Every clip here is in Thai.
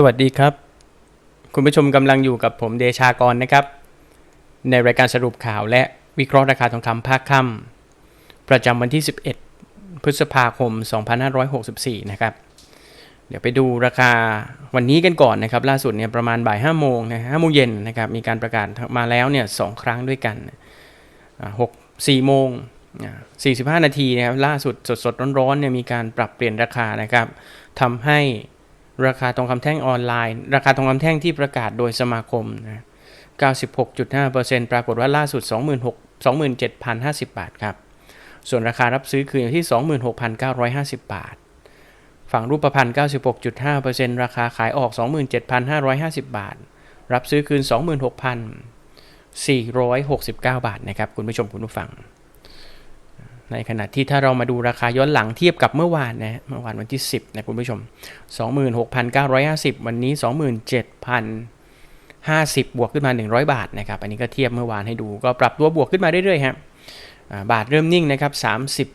สวัสดีครับ คุณผู้ชมกำลังอยู่กับผมเดชากรนะครับ ในรายการสรุปข่าวและวิเคราะห์ราคาทองคำภาคค่ำประจำวันที่ 11 พฤษภาคม 2564 นะครับ เดี๋ยวไปดูราคาวันนี้กันก่อนนะครับ ล่าสุดเนี่ยประมาณบ่าย5โมงนะ5โมงเย็นนะครับ มีการประกาศมาแล้วเนี่ยสองครั้งด้วยกัน 6 4โมงอ่า45 นาทีนะครับล่าสุดสดๆร้อนๆเนี่ยมีการปรับเปลี่ยนราคานะครับทำให้ ราคาทองคำแท่งออนไลน์ ราคาทองคำแท่งที่ประกาศโดยสมาคมนะ96.5%ปรากฏว่าล่าสุด 26 27,050 บาทครับ ส่วนราคารับซื้อคืออยู่ที่ 26,950 บาท ฝั่งรูปพรรณ96.5%ราคาขายออก 27,550 บาท รับซื้อคืน 26,469 บาทนะครับ คุณผู้ชมคุณผู้ฟัง ในขณะที่ถ้าเรามาดูราคาย้อนหลังเทียบกับเมื่อวานนะเมื่อวานวันที่ 10 นะคุณผู้ชม 26,950 วันนี้ 27,050 บวกขึ้นมา 100 บาทนะครับอันนี้ก็เทียบเมื่อวานให้ดูก็ปรับตัวบวกขึ้นมาเรื่อยๆครับบาทเริ่มนิ่งนะครับ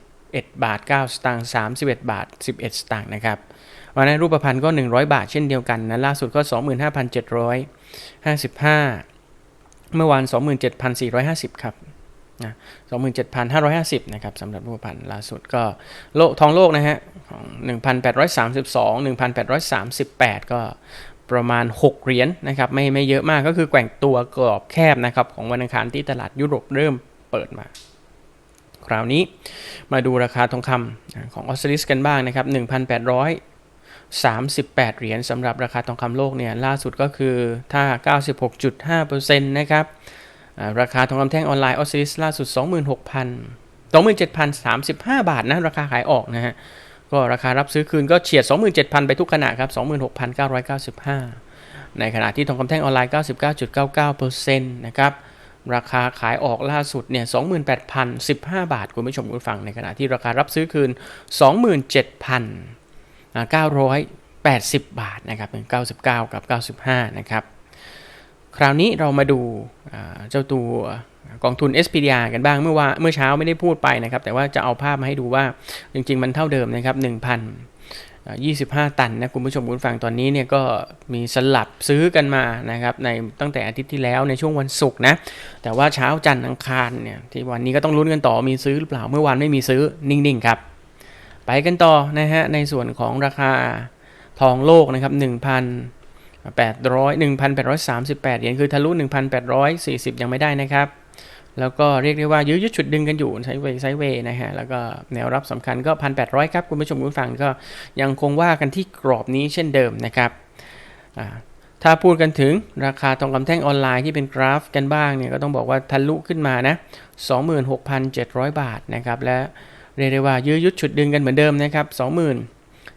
31 บาท 9 สตางค์31 บาท 11 สตางค์นะครับวันนั้นรูปพรรณก็ 100 บาทเช่นเดียวกันนะล่าสุดก็ 25,755 เมื่อวาน 27,450 ครับ นะ27,550 นะครับสำหรับรูปพันธ์ล่าสุดก็โลกทองโลกนะฮะของ1,832 1,838 ก็ประมาณ 6 เหรียญนนะครับไม่ไม่เยอะมากก็คือแกว่งตัวกรอบแคบนะครับของวันอังคารที่ตลาดยุโรปเริ่มเปิดมา คราวนี้มาดูราคาทองคำของออสเตรเลียกันบ้างนะครับ 1,838 เหรียญสำหรับราคาทองคำโลกเนี่ยล่าสุดก็คือถ้า 96.5%นะครับ ราคาทองคำแท่งออนไลน์ออสเตรเลียล่าสุด 26,000 27,035 บาทนะ ราคาขายออกนะฮะ ก็ราคารับซื้อคืนก็เฉียด 27,000 ไปทุกขณะครับ 26,995 ในขณะที่ทองคำแท่งออนไลน์ 99.99%นะครับ ราคาขายออกล่าสุดเนี่ย 28,015 บาท คุณผู้ชมคุณฟัง ในขณะที่ราคารับซื้อคืน 27,980 บาทนะครับเป็น99 กับ 95 นะครับ คราวนี้เรามาดูเจ้าตัวกองทุน SPDR กันบ้างเมื่อว่าเมื่อเช้าไม่ได้พูดไปนะครับ แต่ว่าจะเอาภาพมาให้ดูว่าจริง ๆ มันเท่าเดิมนะครับ1,025 ตันนะคุณผู้ชมคุณฟังตอนนี้เนี่ยก็มีสลับซื้อกันมานะครับในตั้งแต่อาทิตย์ที่แล้วในช่วงวันศุกร์นะแต่ว่าเช้าจันทร์อังคารเนี่ยที่วันนี้ก็ต้องลุ้นกันต่อมีซื้อหรือเปล่าเมื่อวานไม่มีซื้อนิ่งๆครับ ไปกันต่อนะฮะในส่วนของราคาทองโลกนะครับ1,000 800 1,838 เหรียญคือทะลุ 1,840 ยังไม่ได้นะครับ แล้วก็เรียกได้ว่ายื้อยุดฉุดดึงกันอยู่ไซเวย์ไซเวย์นะฮะ แล้วก็แนวรับสำคัญก็ 1,800 ครับคุณผู้ชมคุณฟังก็ยังคงว่ากันที่กรอบนี้เช่นเดิมนะครับถ้าพูดกันถึงราคาทองคำแท่งออนไลน์ที่เป็นกราฟกันบ้างเนี่ยก็ต้องบอกว่าทะลุขึ้นมานะ 26,700 บาทนะครับ และเรียกได้ว่ายื้อยุดฉุดดึงกันเหมือนเดิมนะครับ 20,000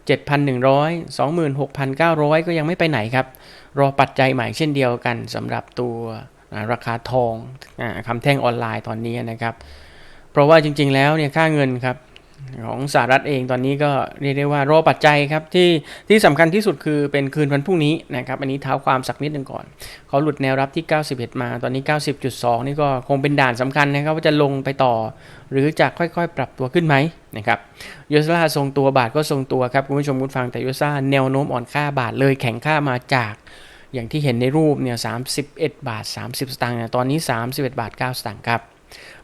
7,100 26,900 ก็ยังไม่ไปไหนครับ รอปัจจัยใหม่เช่นเดียวกันสำหรับตัวราคาทองอคำแท่งออนไลน์ตอนนี้นะครับ เพราะว่าจริงๆแล้วเนี่ยค่าเงินครับ ของสหรัฐเองตอนนี้ก็เรียกได้ว่ารอปัจจัยครับที่ที่สำคัญที่สุดคือเป็นคืนวันพรุ่งนี้นะครับอันนี้เท้าความสักนิดหนึ่งก่อนเขาหลุดแนวรับที่ 91 มาตอนนี้ 90.2 นี่ก็คงเป็นด่านสำคัญนะครับว่าจะลงไปต่อ หรือจะค่อยๆ ปรับตัวขึ้นไหมนะครับยูสลาทรงตัวบาทก็ทรงตัวครับคุณผู้ชมคุณฟังแต่ยูสลาแนวโน้มอ่อนค่าบาทเลยแข็งค่ามาจากอย่างที่เห็นในรูปเนี่ย31 บาท 30 สตางค์เนี่ยตอนนี้ 31 บาท 9 สตางค์ครับ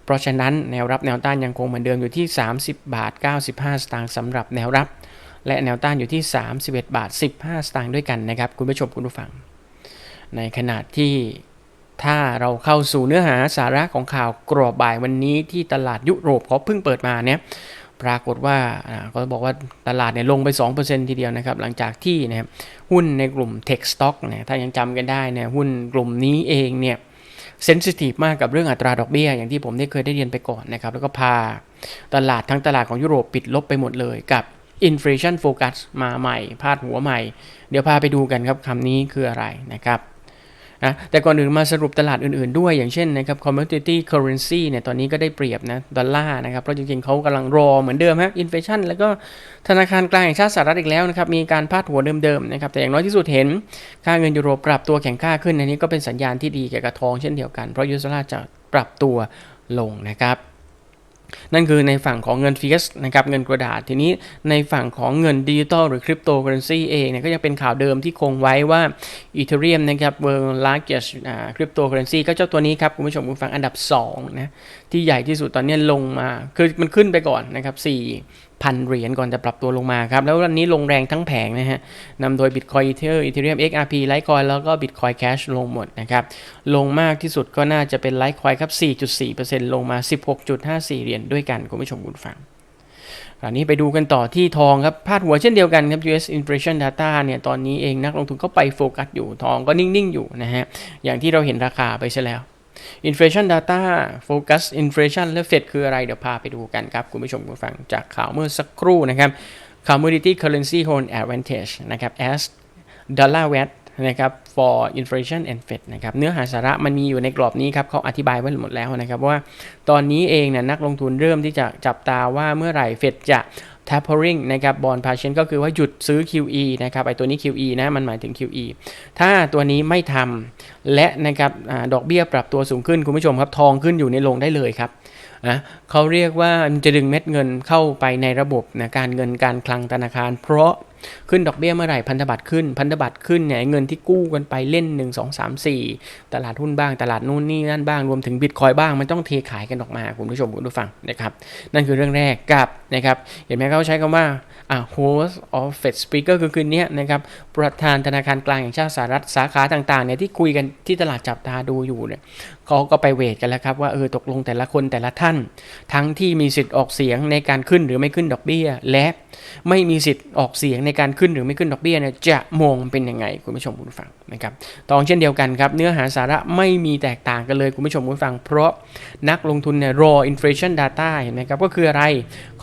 เพราะฉะนั้นแนวรับแนวต้านยังคงเหมือนเดิมอยู่ที่ 30 บาท 95 สตางค์สำหรับแนวรับ และแนวต้านอยู่ที่ 31 บาท 15 สตางค์ด้วยกันนะครับ คุณผู้ชมคุณผู้ฟัง ในขณะที่ถ้าเราเข้าสู่เนื้อหาสาระของข่าวกรอบบ่ายวันนี้ที่ตลาดยุโรปเขาเพิ่งเปิดมาเนี่ยปรากฏว่าอ่าก็บอกว่าตลาดเนี่ยลงไป 2%ทีเดียวนะครับ หลังจากที่นะครับหุ้นในกลุ่ม Tech Stock เนี่ยถ้ายังจำกันได้เนี่ยหุ้นกลุ่มนี้เองเนี่ย เซนซิทีฟมากกับเรื่องอัตราดอกเบี้ย อย่างที่ผมได้เคยได้เรียนไปก่อนนะครับ แล้วก็พาตลาดทั้งตลาดของยุโรปปิดลบไปหมดเลยกับอินฟล t i o n Focus มาใหม่ พาดหัวใหม่ เดี๋ยวพาไปดูกันครับคำนี้คืออะไรนะครับ นะแต่ก่อนอื่นมาสรุปตลาดอื่นๆด้วย อย่างเช่นนะครับ commodity currency เนี่ยตอนนี้ก็ได้เปรียบนะดอลลาร์นะครับ เพราะจริงๆเขากำลังรอเหมือนเดิมฮะอินเฟชันแล้วก็ธนาคารกลางแห่งชาติสหรัฐอีกแล้วนะครับ มีการพาดหัวเดิมๆนะครับ แต่อย่างน้อยที่สุดเห็นค่าเงินยูโรปรับตัวแข็งค่าขึ้นอันนี้ก็เป็นสัญญาณที่ดีแก่กระทองเช่นเดียวกันเพราะยูโรจะปรับตัวลงนะครับ นั่นคือในฝั่งของเงินฟิสนะครับเงินกระดาษทีนี้ในฝั่งของเงินดิจิตอลหรือคริปโตเคอเรนซีเองเนี่ยก็ยังเป็นข่าวเดิมที่คงไว้ว่าอีเทเรียมนะครับ world largest คริปโตเคอเรนซีก็เจ้าตัวนี้ครับ คุณผู้ชมคุณฟังอันดับ2นะที่ใหญ่ที่สุดตอนนี้ลงมา คือมันขึ้นไปก่อนนะครับ4 พันเหรียญก่อนจะปรับตัวลงมาครับ แล้ววันนี้ลงแรงทั้งแผงนะฮะนำโดย Bitcoin Ether Ethereum XRP Litecoin แล้วก็ Bitcoin Cash ลงหมดนะครับ ลงมากที่สุดก็น่าจะเป็น Litecoin ครับ 4.4%ลงมา 16.54 เหรียญด้วยกันคุณผู้ชมคุณฟังคราวนี้ไปดูกันต่อที่ทองครับพาดหัวเช่นเดียวกันครับ US Inflation Data เนี่ยตอนนี้เองนักลงทุนก็ไปโฟกัสอยู่ทองก็นิ่ง ๆ อยู่นะฮะอย่างที่เราเห็นราคาไปใช่แล้ว Inflation Data Focus Inflation และ Fed คืออะไร เดี๋ยวพาไปดูกันครับ คุณผู้ชมคุณฟังจากข่าวเมื่อสักครู่นะครับ Commodity Currency Hold Advantage นะครับ as dollar w e t นะครับ for inflation and Fed นะครับเนื้อหาสาระมันมีอยู่ในกรอบนี้ครับเขาอธิบายไว้หมดแล้วนะครับว่าตอนนี้เองเนี่ยนักลงทุนเริ่มที่จะจับตาว่าเมื่อไหร่เฟดจะ tapering นะครับบอลพาเชนก็คือว่าหยุดซื้อ QE นะครับไอตัวนี้ QE นะมันหมายถึง QE ถ้าตัวนี้ไม่ทำและนะครับอดอกเบี้ยปรับตัวสูงขึ้นคุณผู้ชมครับทองขึ้นอยู่ในลงได้เลยครับนะเขาเรียกว่ามันจะดึงเม็ดเงินเข้าไปในระบบนะการเงินการคลังธนาคาร เพราะ ขึ้นดอกเบี้ยเมื่อไหร่พันธบัตรขึ้น พันธบัตรขึ้นเนี่ยเงินที่กู้กันไปเล่น 1 2 3 4 ตลาดหุ้นบ้าง ตลาดนู่นนี่นั่นบ้างรวมถึงบิตคอยบ้างมันต้องเทขายกันออกมาคุณผู้ชมคุณผู้ฟังนะครับนั่นคือเรื่องแรกกับนะครับเห็นไหมเขาใช้คำว่าอ่า host of Fed speaker คือคืนนี้นะครับประธานธนาคารกลางแห่งชาติสหรัฐสาขาต่างๆเนี่ยที่คุยกันที่ตลาดจับตาดูอยู่เนี่ยเขาก็ไปเวทกันแล้วครับว่าเออตกลงแต่ละคนแต่ละท่าน ทั้งที่มีสิทธิ์ออกเสียงในการขึ้นหรือไม่ขึ้นดอกเบี้ย และไม่มีสิทธิ์ออกเสียงในการขึ้นหรือไม่ขึ้นดอกเบี้ยเนี่ยจะมองเป็นยังไงคุณผู้ชมคุณฟังนะครับตองเช่นเดียวกันครับเนื้อหาสาระไม่มีแตกต่างกันเลยคุณผู้ชมคุณฟัง เพราะนักลงทุนเนี่ยรอ inflation data เห็นไหมครับก็คืออะไร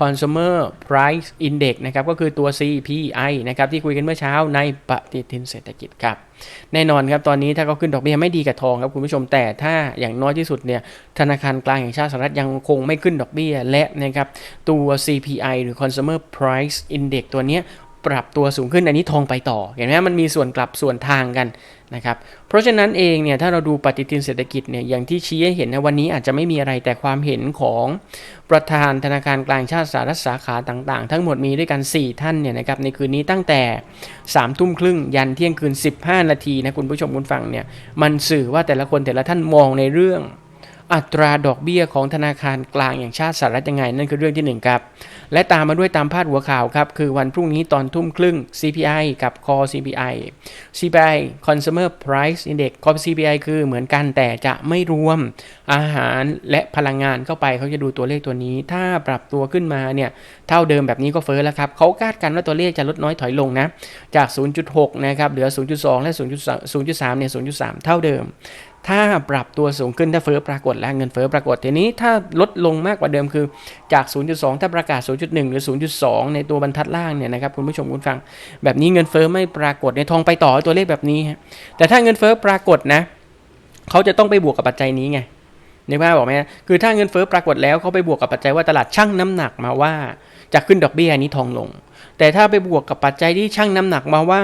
consumer price index นะครับก็คือตัว CPI นะครับที่คุยกันเมื่อเช้าในปฏิทินเศรษฐกิจครับแน่นอนครับตอนนี้ถ้าเขาขึ้นดอกเบี้ยไม่ดีกับทองครับคุณผู้ชมแต่ถ้าอย่างน้อยที่สุดเนี่ยธนาคารกลางแห่งชาติสหรัฐยังคงไม่ขึ้นดอกเบี้ยและนะครับตัว CPI หรือ Consumer Price Index ตัวนี้ ปรับตัวสูงขึ้นอันนี้ทองไปต่อ เห็นไหมมันมีส่วนกลับส่วนทางกันนะครับ เพราะฉะนั้นเองเนี่ยถ้าเราดูปฏิทินเศรษฐกิจเนี่ยอย่างที่ชี้ให้เห็นนะวันนี้อาจจะไม่มีอะไรแต่ความเห็นของประธานธนาคารกลางชาติสหรัฐสาขาต่างๆ ทั้งหมดมีด้วยกัน 4 ท่านเนี่ยนะครับในคืนนี้ตั้งแต่3ทุ่มครึ่งยันเที่ยงคืน 15 นาทีนะคุณผู้ชมคุณฟังเนี่ยมันสื่อว่าแต่ละคนแต่ละท่านมองในเรื่อง อัตราดอกเบี้ยของธนาคารกลางอย่างชาติสหรัฐยังไง นั่นคือเรื่องที่ 1 ครับ และตามมาด้วยตามพาดหัวข่าวครับ คือวันพรุ่งนี้ตอนทุ่มครึ่ง CPI กับ Core CPI CPI Consumer Price Index Core CPI คือเหมือนกันแต่จะไม่รวมอาหารและพลังงานเข้าไปเขาจะดูตัวเลขตัวนี้ ถ้าปรับตัวขึ้นมาเนี่ยเท่าเดิมแบบนี้ก็เฟ้อแล้วครับเขาคาดกันว่าตัวเลขจะลดน้อยถอยลงนะจาก 0.6 นะครับเหลือ 0.2 และ 0.3เนี่ย0.3 เท่าเดิม ถ้าปรับตัวสูงขึ้นถ้าเฟอ้อปรากฏแล้วเงินเฟอ้อปรากฏทีนี้ถ้าลดลงมากกว่าเดิมคือจาก 0.2 ถ้าประกาศ 0.1 หรือ 0.2 ในตัวบรรทัดล่างเนี่ยนะครับคุณผู้ชมคุณฟัง แบบนี้เงินเฟอ้อไม่ปรากฏในทองไปต่อตัวเลขแบบนี้ฮะแต่ถ้าเงินเฟอ้อปรากฏนะเขาจะต้องไปบวกกับปัจจัยนี้ไงนึกภาพบอกไหมคือถ้าเงินเฟอ้อปรากฏแล้วเขาไปบวกกับปัจจัยว่าตลาดชั่งน้ำหนักมาว่าจะขึ้นดอกเบี้ยนี้ทองลง แต่ถ้าไปบวกกับปัจจัยที่ชั่งน้ำหนักมาว่า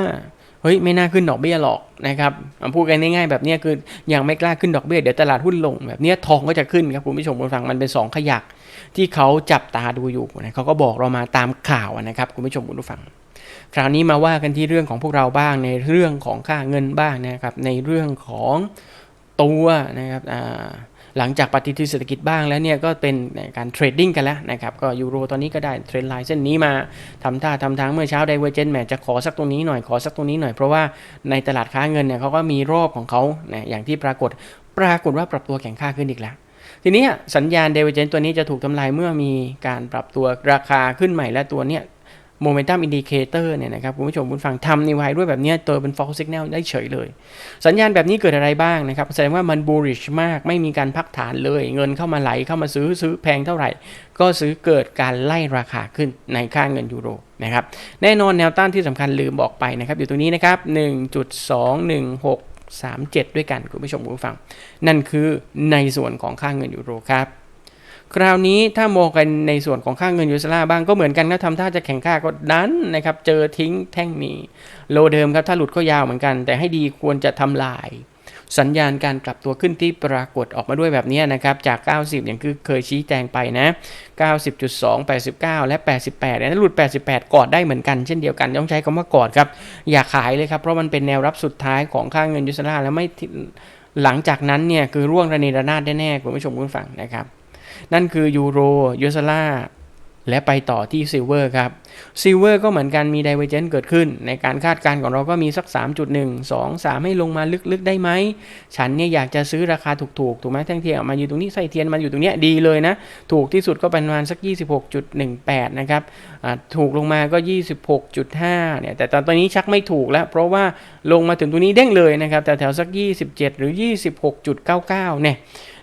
ฮ้ยไม่น่าขึ้นดอกเบี้ยหรอกนะครับพูดกันง่ายๆแบบนี้คือยังไม่กล้าขึ้นดอกเบี้ยเดี๋ยวตลาดหุ้นลงแบบนี้ทองก็จะขึ้นครับคุณผู้ชมคุณฟังมันเป็น 2 ขยักที่เขาจับตาดูอยู่นะเขาก็บอกเรามาตามข่าวนะครับคุณผู้ชมคุณผู้ฟัง คราวนี้มาว่ากันที่เรื่องของพวกเราบ้างในเรื่องของค่าเงินบ้างนะครับในเรื่องของตัวนะครับอ่า หลังจากปฏิทินเศรษฐกิจบ้างแล้วเนี่ยก็เป็นการเทรดดิ้งกันแล้วนะครับก็ยูโรตอนนี้ก็ได้เทรนไลน์เส้นนี้มาทำท่าทำทางเมื่อเช้าไดเวอร์เจนแมจะขอสักตรงนี้หน่อยขอสักตรงนี้หน่อยเพราะว่าในตลาดค้าเงินเนี่ยเขาก็มีรอบของเขานะอย่างที่ปรากฏปรากฏว่าปรับตัวแข็งค่าขึ้นอีกแล้วทีนี้สัญญาณเดเวเจนตัวนี้จะถูกทำลายเมื่อมีการปรับตัวราคาขึ้นใหม่และตัวเนี้ย โมเมนตัมอินดิเคเตอร์เนี่ยนะครับคุณผู้ชมคุณฟังทำในไว้ด้วยแบบนี้ตัวเป็น false signal ได้เฉยเลย สัญญาณแบบนี้เกิดอะไรบ้างนะครับ แสดงว่ามัน bullish มากไม่มีการพักฐานเลย เงินเข้ามาไหลเข้ามาซื้อซื้อแพงเท่าไหร่ ก็ซื้อเกิดการไล่ราคาขึ้นในค่าเงินยูโรนะครับแน่นอนแนวต้านที่สำคัญลืมบอกไปนะครับอยู่ตรงนี้นะครับ 1.216 37 ด้วยกันคุณผู้ชมคุณฟัง นั่นคือในส่วนของค่าเงินยูโรครับ คราวนี้ถ้ามองกันในส่วนของค่าเงินยูสลาบ้างก็เหมือนกันก็ทำท่าจะแข่งค่าก็ดันนะครับเจอทิ้งแท่งนี้ โลเดิมครับถ้าหลุดก็ยาวเหมือนกัน แต่ให้ดีควรจะทำลาย สัญญาณการกลับตัวขึ้นที่ปรากฏออกมาด้วยแบบนี้นะครับจาก 90 อย่างคือเคยชี้แจงไปนะ 90.2 89 และ 88เนี่ยถ้าหลุด 88 กอดได้เหมือนกันเช่นเดียวกันต้องใช้คำว่ากอดครับอย่าขายเลยครับเพราะมันเป็นแนวรับสุดท้ายของค่าเงินยูสลาแล้วไม่หลังจากนั้นเนี่ยคือร่วงระเนระนาดแน่ๆคุณผู้ชมคุณฟังนะครับ นั่นคือยูโรยูสลาและไปต่อที่ซิลเวอร์ครับซิลเวอร์ก็เหมือนกันมี d i เวอร์เจนเกิดขึ้น ในการคาดการณ์ของเราก็มีสัก 3.1 2 3 ให้ลงมาลึกๆได้ไหม ฉันเนี่ยอยากจะซื้อราคาถูกๆ ถูกไหมแท่งเทียนออกมาอยู่ตรงนี้ไส้เทียนมันอยู่ตรงเนี้ยดีเลยนะ ถูกที่สุดก็ประมาณสัก 26.18 นะครับถูกลงมาก็ 26.5 เนี่ย แต่ตอนนี้ชักไม่ถูกแล้ว เพราะว่าลงมาถึงตรงนี้เด้งเลยนะครับแต่แถวสัก 27 หรือ 26.99 เนี่ย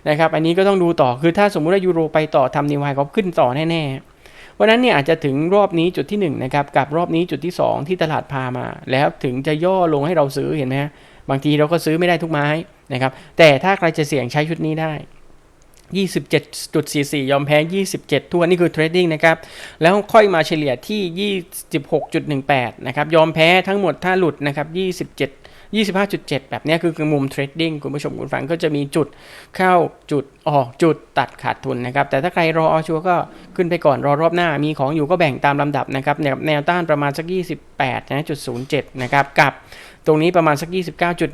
นะครับอันนี้ก็ต้องดูต่อคือถ้าสมมุติว่ายูโรไปต่อทำนิวไฮเขาขึ้นต่อแน่ๆวันนั้นเนี่ยอาจจะถึงรอบนี้จุดที่1นะครับกับรอบนี้จุดที่ 2 ที่ตลาดพามา แล้วถึงจะย่อลงให้เราซื้อเห็นไหมฮะบางทีเราก็ซื้อไม่ได้ทุกไม้นะครับแต่ถ้าใครจะเสี่ยงใช้ชุดนี้ได้27.44 ยอมแพ้ 27 ทั่วนี่คือเทรดดิ้งนะครับ แล้วค่อยมาเฉลี่ยที่ 26.18 นะครับ ยอมแพ้ทั้งหมดถ้าหลุดนะครับ 27 25.7 แบบนี้คือคือมุมเทรดดิ้งคุณผู้ชมคุณฟังก็จะมีจุดเข้าจุดออกจุดตัดขาดทุนนะครับ แต่ถ้าใครรออชัวก็ขึ้นไปก่อนรอรอบหน้า มีของอยู่ก็แบ่งตามลำดับนะครับแนวแนวต้านประมาณสัก 28นะจุด07นะครับกับตรงนี้ประมาณสัก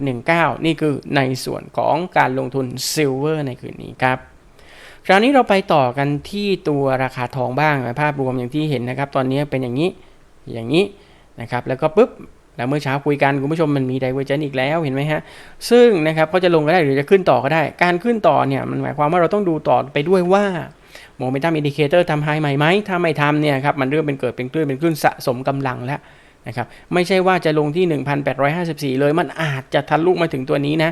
29.19 นี่คือในส่วนของการลงทุนซิลเวอร์ในคืนนี้ครับคราวนี้เราไปต่อกันที่ตัวราคาทองบ้างภาพรวมอย่างที่เห็นนะครับ ตอนนี้เป็นอย่างนี้อย่างนี้นะครับ แล้วก็ปุ๊บ แล้วเมื่อเช้าคุยกันคุณผู้ชมมันมีไดเวอร์เจนอีกแล้วเห็นไหมฮะ ซึ่งนะครับก็จะลงก็ได้หรือจะขึ้นต่อก็ได้ การขึ้นต่อเนี่ยมันหมายความว่าเราต้องดูต่อไปด้วยว่าโมเมนตัมอินดิเคเตอร์ทำไฮใหม่ไหมถ้าไม่ทำเนี่ยครับมันเริ่มเป็นเกิดเป็นคลื่นเป็นคลื่นสะสมกำลังแล้วนะครับไม่ใช่ว่าจะลงที่ 1,854 เลยมันอาจจะทะลุมาถึงตัวนี้นะ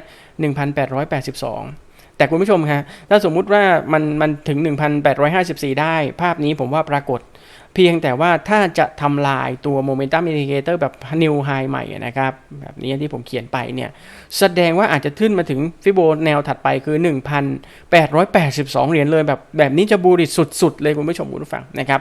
1,882 แต่คุณผู้ชมครับถ้าสมมุติว่ามันมันถึง 1,854 ได้ ภาพนี้ผมว่าปรากฏ เพียงแต่ว่าถ้าจะทำลายตัว Momentum Indicator แบบ New High ใหม่นะครับ แบบนี้ที่ผมเขียนไปเนี่ย แสดงว่าอาจจะขึ้นมาถึงฟิโบแนวถัดไปคือ 1,882 เหรียญเลยแบบแบบนี้จะบูริชสุด ๆ เลยคุณผู้ชมคุณผู้ฟังนะครับ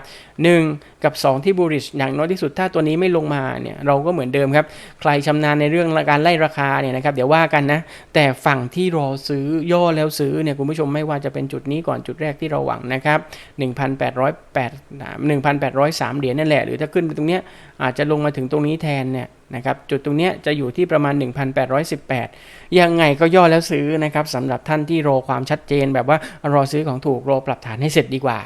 1กับ 2 ที่บูริชอย่างน้อยที่สุดถ้าตัวนี้ไม่ลงมาเนี่ยเราก็เหมือนเดิมครับ ใครชำนาญในเรื่องการไล่ราคาเนี่ยนะครับเดี๋ยวว่ากันนะ แต่ฝั่งที่รอซื้อย่อแล้วซื้อเนี่ยคุณผู้ชมไม่ว่าจะเป็นจุดนี้ก่อนจุดแรกที่เราหวังนะครับ1,808 1,803 เหรียญนั่นแหละ หรือถ้าขึ้นไปตรงเนี้ยอาจจะลงมาถึงตรงนี้แทนเนี่ยนะครับ จุดตรงเนี้ยจะอยู่ที่ประมาณ 1,818 ยังไงก็ย่อแล้วซื้อนะครับสำหรับท่านที่รอความชัดเจนแบบว่ารอซื้อของถูกรอปรับฐานให้เสร็จดีกว่า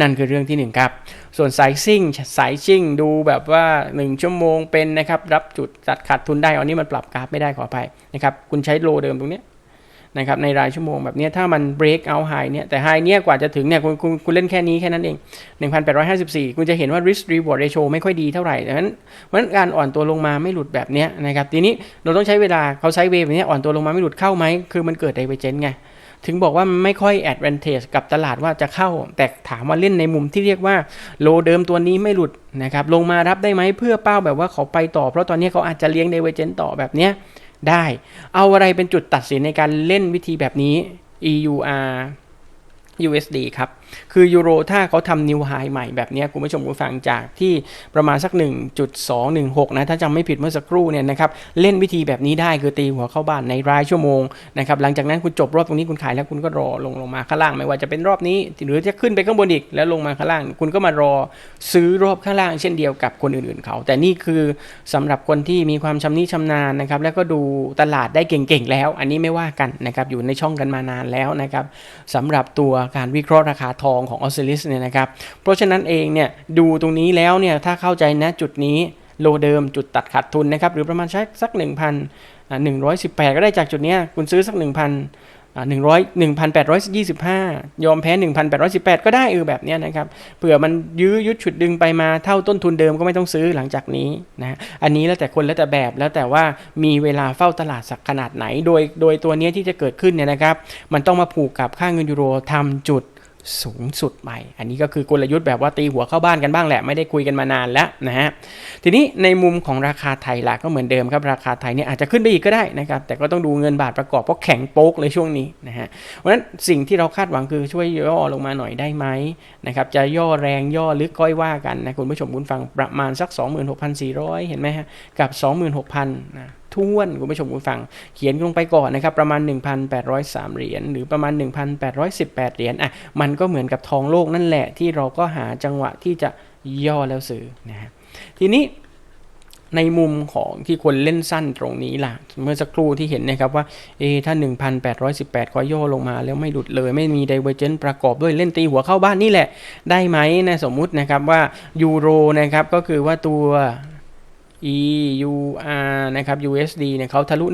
นั่นคือเรื่องที่ 1 ครับ ส่วนสายซิ่งสายชิ่งดูแบบว่า 1 ชั่วโมงเป็นนะครับ รับจุดจัดขาดทุนได้ อันนี้มันปรับกราฟไม่ได้ขออภัยนะครับ คุณใช้โลเดิมตรงนี้ นะครับในรายชั่วโมงแบบนี้ถ้ามัน break out high เนี่ยแต่ high เนี่ยกว่าจะถึงเนี่ยคุณคุณคุณเล่นแค่นี้แค่นั้นเอง 1854 คุณจะเห็นว่า risk reward ratio ไม่ค่อยดีเท่าไหร่ดังนั้นเพราะนั้นการอ่อนตัวลงมาไม่หลุดแบบนี้นะครับทีนี้เราต้องใช้เวลาเขาใช้เวฟแบบนี้อ่อนตัวลงมาไม่หลุดเข้าไหมคือมันเกิด divergence ไงถึงบอกว่าไม่ค่อย advantage กับตลาดว่าจะเข้า แต่ถามว่าเล่นในมุมที่เรียกว่าโลเดิมตัวนี้ไม่หลุดนะครับลงมารับได้ไหมเพื่อเป้าแบบว่าเขาไปต่อ เพราะตอนนี้เขาอาจจะเลี้ยง divergence ต่อแบบเนี้ย ได้ เอาอะไรเป็นจุดตัดสินในการเล่นวิธีแบบนี้ EUR USD ครับ คือยูโรถ้าเขาทำนิวไฮใหม่แบบนี้คุณผู้ชมคุณฟังจากที่ประมาณสัก 1.216 นะ ถ้าจำไม่ผิดเมื่อสักครู่เนี่ยนะครับ เล่นวิธีแบบนี้ได้คือตีหัวเข้าบ้านในรายชั่วโมงนะครับ หลังจากนั้นคุณจบรอบตรงนี้คุณขายแล้วคุณก็รอลงลงมาข้างล่างไม่ว่าจะเป็นรอบนี้ หรือจะขึ้นไปข้างบนอีกแล้วลงมาข้างล่าง คุณก็มารอซื้อรอบข้างล่างเช่นเดียวกับคนอื่นๆเขา แต่นี่คือสำหรับคนที่มีความชำนิชำนาญนะครับ แล้วก็ดูตลาดได้เก่งๆแล้ว อันนี้ไม่ว่ากันนะครับ อยู่ในช่องกันมานานแล้วนะครับสำหรับตัวการวิเคราะห์ราคาทองของออสเตรเลียเนี่ยนะครับ เพราะฉะนั้นเองเนี่ยดูตรงนี้แล้วเนี่ยถ้าเข้าใจนะจุดนี้โลเดิมจุดตัดขาดทุนนะครับ หรือประมาณสัก1,118 ก็ได้จากจุดนี้คุณซื้อสัก 1,000หนึ่งร้อยหนึ่งพันแปดร้อยยี่สิบห้ายอมแพ้หนึ่งพันแปดร้อยสิบแปดก็ได้เออแบบนี้นะครับเผื่อมันยื้อยุดฉุดดึงไปมาเท่าต้นทุนเดิมก็ไม่ต้องซื้อหลังจากนี้นะอันนี้แล้วแต่คนแล้วแต่แบบแล้วแต่ว่ามีเวลาเฝ้าตลาดสักขนาดไหน โดยโดยตัวนี้ที่จะเกิดขึ้นเนี่ยนะครับ มันต้องมาผูกกับค่าเงินยูโรทำจุด สูงสุดใหม่อันนี้ก็คือกลยุทธ์แบบว่าตีหัวเข้าบ้านกันบ้างแหละ ไม่ได้คุยกันมานานแล้วนะฮะ ทีนี้ในมุมของราคาไทยล่ะก็เหมือนเดิมครับ ราคาไทยเนี่ยอาจจะขึ้นไปอีกก็ได้นะครับ แต่ก็ต้องดูเงินบาทประกอบเพราะแข็งโป๊กเลยช่วงนี้นะฮะ เพราะฉะนั้นสิ่งที่เราคาดหวังคือช่วยย่อลงมาหน่อยได้ไหมนะครับ จะย่อแรงย่อลึกก้อยว่ากันนะคุณผู้ชมคุณฟังประมาณสัก 26,400 เห็นไหมฮะ กับ 26,000นะ ท้วนคุณผู้ชมคุณฟัง เขียนลงไปก่อนนะครับประมาณ 1,803 เหรียญหรือประมาณ 1,818 เหรียญอะมันก็เหมือนกับทองโลกนั่นแหละที่เราก็หาจังหวะที่จะย่อแล้วซื้อนะฮะทีนี้ในมุมของที่คนเล่นสั้นตรงนี้ล่ะ เมื่อสักครู่ที่เห็นนะครับว่าเอถ้า 1,818ขอย่อลงมาแล้วไม่หลุดเลย ไม่มีไดเวอร์เจนประกอบด้วยเล่นตีหัวเข้าบ้านนี่แหละ ได้ไหมนะสมมุตินะครับว่ายูโรนะครับก็คือว่าตัว EUR นะครับ USD เนี่ยเขาทะลุ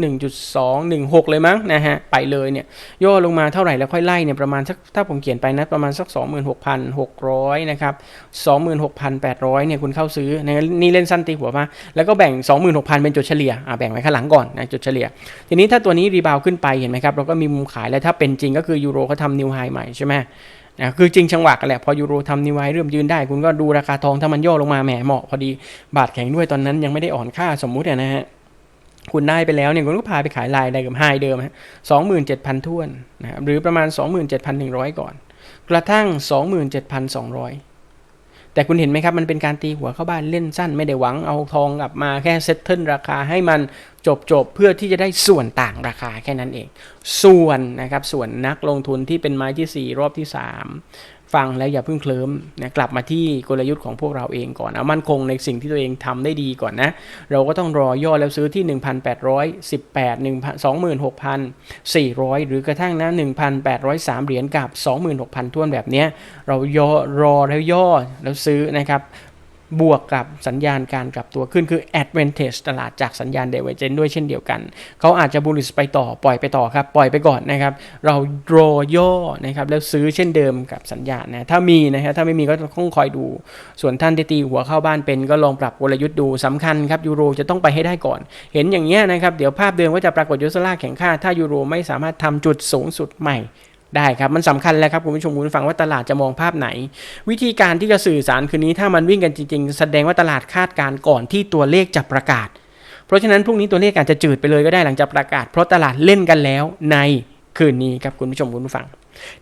1.216 เลยมั้งนะฮะ ไปเลยเนี่ย ย่อลงมาเท่าไหร่แล้วค่อยไล่เนี่ยประมาณสักถ้าผมเขียนไปนะ ประมาณสัก 26,600 นะครับ 26,800 เนี่ยคุณเข้าซื้อนะนี่เล่นสั้นตีหัวมา แล้วก็แบ่ง 26,000 เป็นจุดเฉลี่ย อ่าแบ่งไว้ข้างหลังก่อนนะจุดเฉลี่ย ทีนี้ถ้าตัวนี้รีบาวขึ้นไปเห็นไหมครับ เราก็มีมุมขายแล้วถ้าเป็นจริงก็คือยูโรเขาทำนิวไฮใหม่ใช่ไหม นะคือจริงจังหวะกันแหละพอยูโรทำนิวายเริ่มยืนได้ คุณก็ดูราคาทองถ้ามันย่อลงมาแหมเหมาะพอดีบาทแข็งด้วยตอนนั้นยังไม่ได้อ่อนค่าสมมุตินะฮะคุณได้ไปแล้วเนี่ยคุณก็พาไปขายลายได้กับไฮเดิมฮะสองหมื่นเจ็ดพันท่วนนะรหรือประมาณสองหมื่นเจ็ดพันหนึ่งร้อยก่อน กระทั่งสองหมื่นเจ็ดพันสองร้อย แต่คุณเห็นไหมครับ มันเป็นการตีหัวเข้าบ้านเล่นสั้น ไม่ได้หวังเอาทองกลับมาแค่เซ็ตเทิลราคาให้มันจบจบเพื่อที่จะได้ส่วนต่างราคาแค่นั้นเอง ส่วนนะครับส่วนนักลงทุนที่เป็นไม้ที่ 4 รอบที่ 3 ฟังแล้วอย่าเพิ่งเคลิ้มนะกลับมาที่กลยุทธ์ของพวกเราเองก่อนเอามั่นคงในสิ่งที่ตัวเองทำได้ดีก่อนนะ เราก็ต้องรอย่อแล้วซื้อที่ 1,818 26,400 หรือกระทั่งนะ1,803 เหรียญกับ 26,000ท่วนแบบเนี้ยเราย่อรอแล้วย่อแล้วซื้อนะครับ บวกกับสัญญาณการกลับตัวขึ้นคือ advantage ตลาดจากสัญญาณ divergence ด้วยเช่นเดียวกัน เขาอาจจะ bullish ไปต่อปล่อยไปต่อครับ ปล่อยไปก่อนนะครับ เรา draw ย่อนะครับแล้วซื้อเช่นเดิมกับสัญญาณนะถ้ามีนะครับถ้าไม่มีก็ต้องคอยดู ส่วนท่านที่ตีหัวเข้าบ้านเป็นก็ลองปรับกลยุทธ์ดูสำคัญครับยูโรจะต้องไปให้ได้ก่อน เห็นอย่างเงี้ยนะครับเดี๋ยวภาพเดิมก็จะปรากฏยูโซล่าแข็งค่า ถ้ายูโรไม่สามารถทำจุดสูงสุดใหม่ ได้ครับมันสำคัญแล้วครับคุณผู้ชมคุณผู้ฟังว่าตลาดจะมองภาพไหน วิธีการที่จะสื่อสารคืนนี้ถ้ามันวิ่งกันจริง ๆ แสดงว่าตลาดคาดการณ์ก่อนที่ตัวเลขจะประกาศ เพราะฉะนั้นพรุ่งนี้ตัวเลขอาจจะจืดไปเลยก็ได้หลังจากประกาศ เพราะตลาดเล่นกันแล้วในคืนนี้ครับคุณผู้ชมคุณผู้ฟัง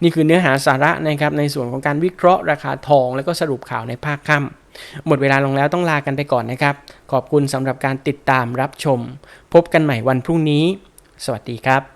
นี่คือเนื้อหาสาระนะครับในส่วนของการวิเคราะห์ราคาทอง แล้วก็สรุปข่าวในภาคค่ำหมดเวลาลงแล้วต้องลากันไปก่อนนะครับ ขอบคุณสำหรับการติดตามรับชม พบกันใหม่วันพรุ่งนี้ สวัสดีครับ